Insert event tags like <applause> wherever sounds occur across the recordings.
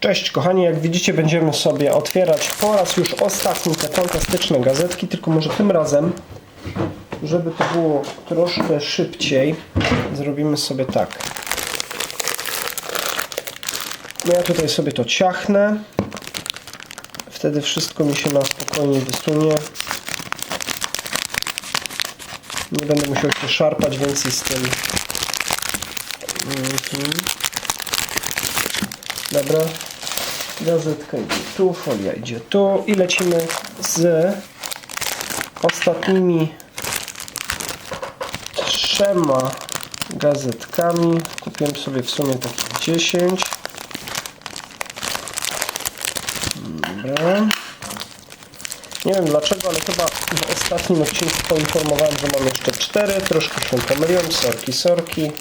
Cześć kochani, jak widzicie będziemy sobie otwierać po raz już ostatni te fantastyczne gazetki, tylko może tym razem, żeby to było troszkę szybciej, zrobimy sobie tak. No ja tutaj sobie to ciachnę, wtedy wszystko mi się na spokojnie wysunie. Nie będę musiał się szarpać więcej z tym. Mhm. Dobra. Gazetka idzie tu, folia idzie tu i lecimy z ostatnimi trzema gazetkami. Kupiłem sobie w sumie takich 10. Dobra. Nie wiem dlaczego, ale chyba w ostatnim odcinku poinformowałem, że mam jeszcze 4. Troszkę się pomyliłem. Sorki, sorki.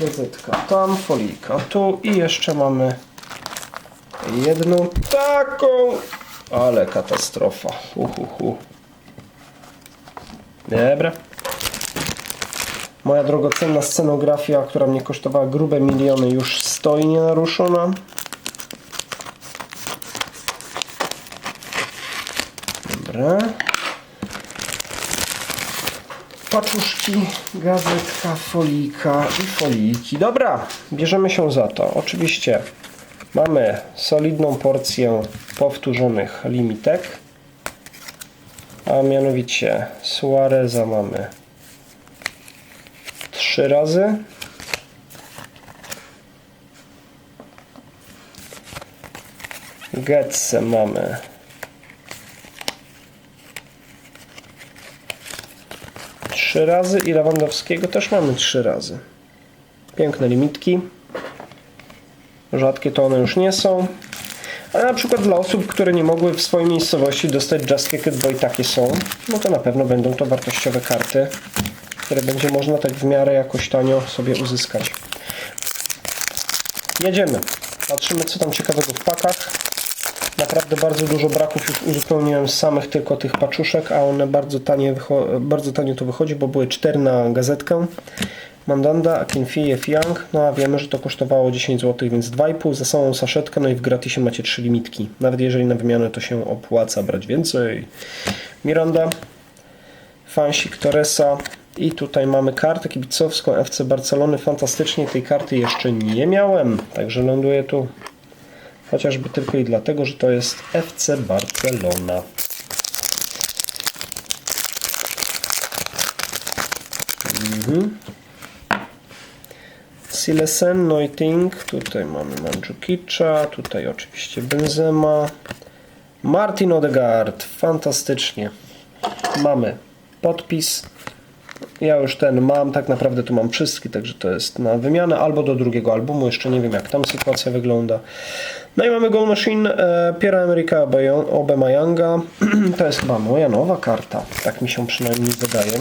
Gazetka tam, folika tu i jeszcze mamy jedną taką, ale katastrofa. Uhuhu. Dobra. Moja drogocenna scenografia, która mnie kosztowała grube miliony, już stoi nienaruszona. Dobra. Paczuszki, gazetka, folika i foliki. Dobra, bierzemy się za to. Oczywiście mamy solidną porcję powtórzonych limitek. A mianowicie Suareza mamy trzy razy. Getse mamy trzy razy i Lewandowskiego też mamy trzy razy. Piękne limitki. Rzadkie to one już nie są. Ale na przykład dla osób, które nie mogły w swojej miejscowości dostać Just Kick It, bo i takie są, no to na pewno będą to wartościowe karty, które będzie można tak w miarę jakoś tanio sobie uzyskać. Jedziemy. Patrzymy, co tam ciekawego w pakach. Naprawdę bardzo dużo braków już uzupełniłem z samych tylko tych paczuszek, a one bardzo tanie, bardzo tanio to wychodzi, bo były 4 na gazetkę. Mandanda, Akinfiev Young, no a wiemy, że to kosztowało 10 zł, więc 2,5 za samą saszetkę, no i w gratisie macie 3 limitki. Nawet jeżeli na wymianę to się opłaca brać więcej. Miranda, Fansik Torresa i tutaj mamy kartę kibicowską FC Barcelony. Fantastycznie tej karty jeszcze nie miałem, także ląduję tu chociażby tylko i dlatego, że to jest FC Barcelona. Mhm. Silesen, Noiting, tutaj mamy Mandzukicza, tutaj oczywiście Benzema, Martin Odegaard, fantastycznie. Mamy podpis. Ja już ten mam, tak naprawdę tu mam wszystkie, także to jest na wymianę albo do drugiego albumu, jeszcze nie wiem jak tam sytuacja wygląda. No i mamy Goal Machine e, Pierre-Emerick Aubameyanga. <clears throat> to jest chyba moja nowa karta, tak mi się przynajmniej wydaje.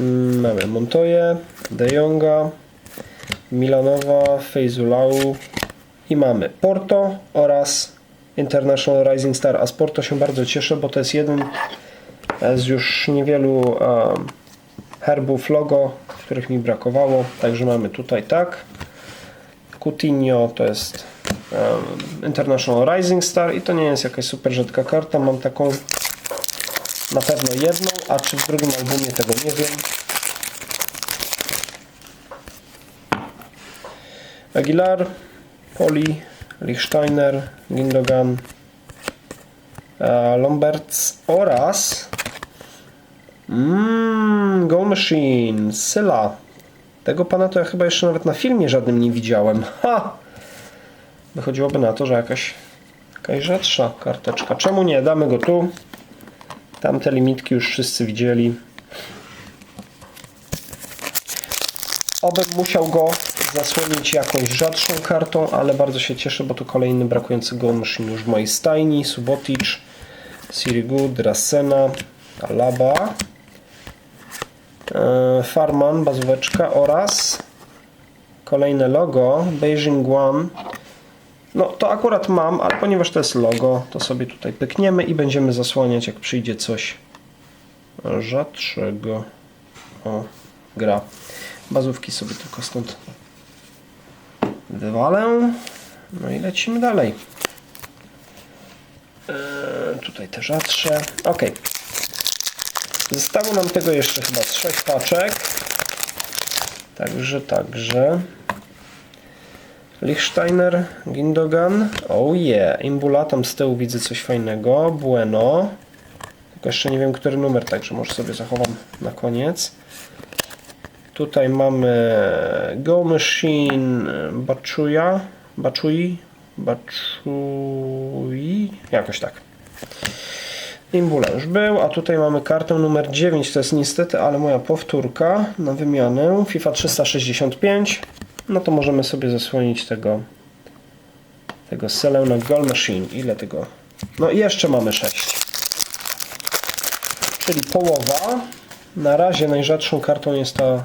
Mm, Mamy Montoya, De Jonga, Milanowa, Fejzulau i mamy Porto oraz International Rising Star. A z Porto się bardzo cieszę, bo to jest jeden z już niewielu um, herbów logo, których mi brakowało. Także mamy tutaj tak. Coutinho to jest um, International Rising Star i to nie jest jakaś super rzadka karta. Mam taką na pewno jedną, a czy w drugim albumie tego nie wiem. Aguilar, Poli, Lichsteiner, Gindogan, e, Lomberts oraz mm, Goal Machine, Syla. Tego pana to ja chyba jeszcze nawet na filmie żadnym nie widziałem. Ha! Wychodziłoby na to, że jakaś, jakaś rzadsza karteczka. Czemu nie? Damy go tu. Tamte limitki już wszyscy widzieli. Obym musiał go zasłonić jakąś rzadszą kartą, ale bardzo się cieszę, bo to kolejny brakujący Machine już w mojej stajni. Subotic, Sirigu, Drasena, Alaba, e, Farman, bazóweczka oraz kolejne logo Beijing One No to akurat mam, ale ponieważ to jest logo, to sobie tutaj pykniemy i będziemy zasłaniać, jak przyjdzie coś rzadszego. O, gra. Bazówki sobie tylko stąd wywalę. No i lecimy dalej. Eee, tutaj te rzadsze. Ok. Zostało nam tego jeszcze chyba trzech paczek. Także, także. Lichsteiner, Gindogan. Oh yeah. Imbula, tam z tyłu widzę coś fajnego. Bueno. Tylko jeszcze nie wiem, który numer, także może sobie zachowam na koniec. Tutaj mamy Go Machine Bachuya. Bachui. Bachui. Jakoś tak. Imbula już był, a tutaj mamy kartę numer 9, to jest niestety, ale moja powtórka na wymianę FIFA 365. No to możemy sobie zasłonić tego tego selę na Goal Machine. Ile tego? No i jeszcze mamy 6. Czyli połowa. Na razie najrzadszą kartą jest ta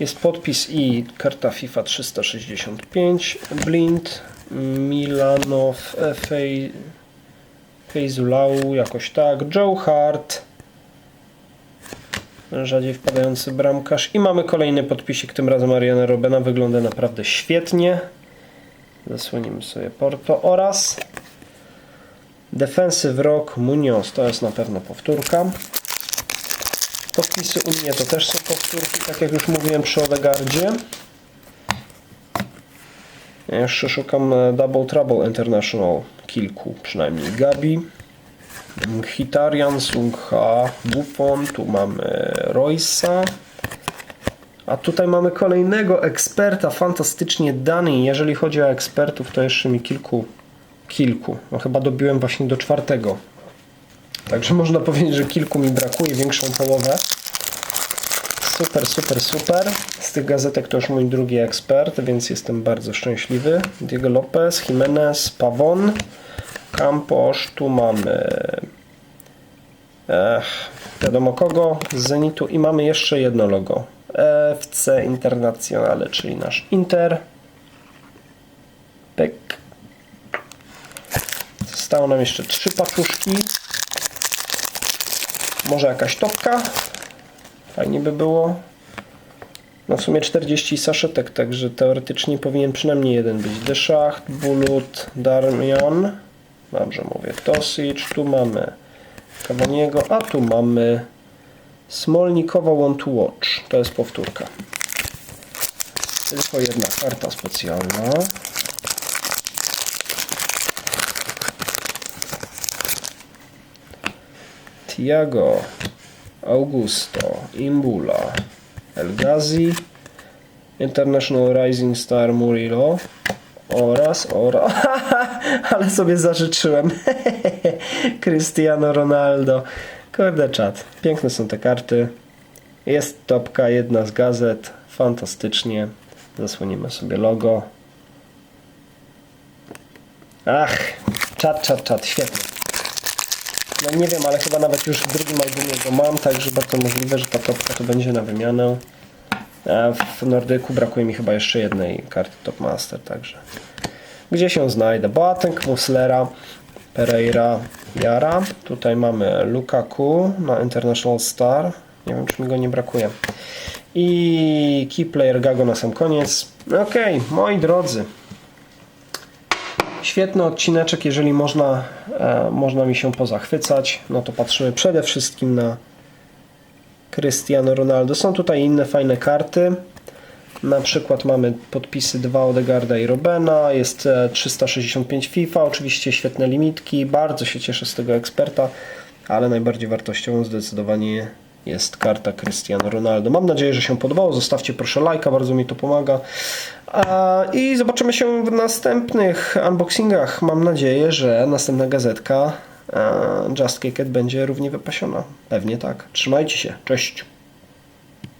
jest podpis i karta FIFA 365 Blind Milanow Fej Fejzulau, jakoś tak. Joe Hart. Rzadziej wpadający bramkarz. I mamy kolejny podpisik, tym razem Ariana Robena. Wygląda naprawdę świetnie. Zasłonimy sobie Porto. Oraz Defensive Rock Munoz. To jest na pewno powtórka. Podpisy u mnie to też są powtórki, tak jak już mówiłem przy Odegardzie. Ja jeszcze szukam e, Double Trouble International kilku, przynajmniej Gabi, Hitarian, Sungha, Buffon, tu mamy Roysa, a tutaj mamy kolejnego eksperta, fantastycznie dany. Jeżeli chodzi o ekspertów, to jeszcze mi kilku, kilku, no chyba dobiłem właśnie do czwartego. Także można powiedzieć, że kilku mi brakuje, większą połowę. Super, super, super. Z tych gazetek to już mój drugi ekspert, więc jestem bardzo szczęśliwy. Diego Lopez, Jimenez, Pavon, Campos, tu mamy Ech, wiadomo kogo, z Zenitu i mamy jeszcze jedno logo. FC Internazionale, czyli nasz Inter. Pyk. Zostało nam jeszcze trzy paczuszki. Może jakaś topka? Fajnie by było. No w sumie 40 saszetek, także teoretycznie powinien przynajmniej jeden być. Deschacht, Bulut, Darmian. Dobrze mówię. Tosic. Tu mamy Cavaniego, a tu mamy Smolnikowa One to Watch. To jest powtórka. Tylko jedna karta specjalna. Tiago, Augusto, Imbula, El Ghazi, International Rising Star Murillo oraz, oraz, <laughs> ale sobie zażyczyłem, <laughs> Cristiano Ronaldo. Kurde czat, piękne są te karty. Jest topka, jedna z gazet, fantastycznie. Zasłonimy sobie logo. Ach, czat, czat, czat, świetnie. No nie wiem, ale chyba nawet już w drugim albumie go mam, także bardzo możliwe, że ta topka to będzie na wymianę. W Nordyku brakuje mi chyba jeszcze jednej karty Top Master, także gdzie się znajdę? Boateng, Muslera, Pereira, Jara. Tutaj mamy Lukaku na International Star. Nie wiem, czy mi go nie brakuje. I Key Player Gago na sam koniec. Ok, moi drodzy. Świetny odcineczek, jeżeli można, e, można mi się pozachwycać, no to patrzymy przede wszystkim na Cristiano Ronaldo. Są tutaj inne fajne karty. Na przykład mamy podpisy 2 Odegarda i Robena, jest e, 365 FIFA, oczywiście świetne limitki, bardzo się cieszę z tego eksperta, ale najbardziej wartościową zdecydowanie jest karta Cristiano Ronaldo. Mam nadzieję, że się podobało. Zostawcie proszę lajka, bardzo mi to pomaga. I zobaczymy się w następnych unboxingach. Mam nadzieję, że następna gazetka e, Just Kick It będzie równie wypasiona. Pewnie tak. Trzymajcie się. Cześć.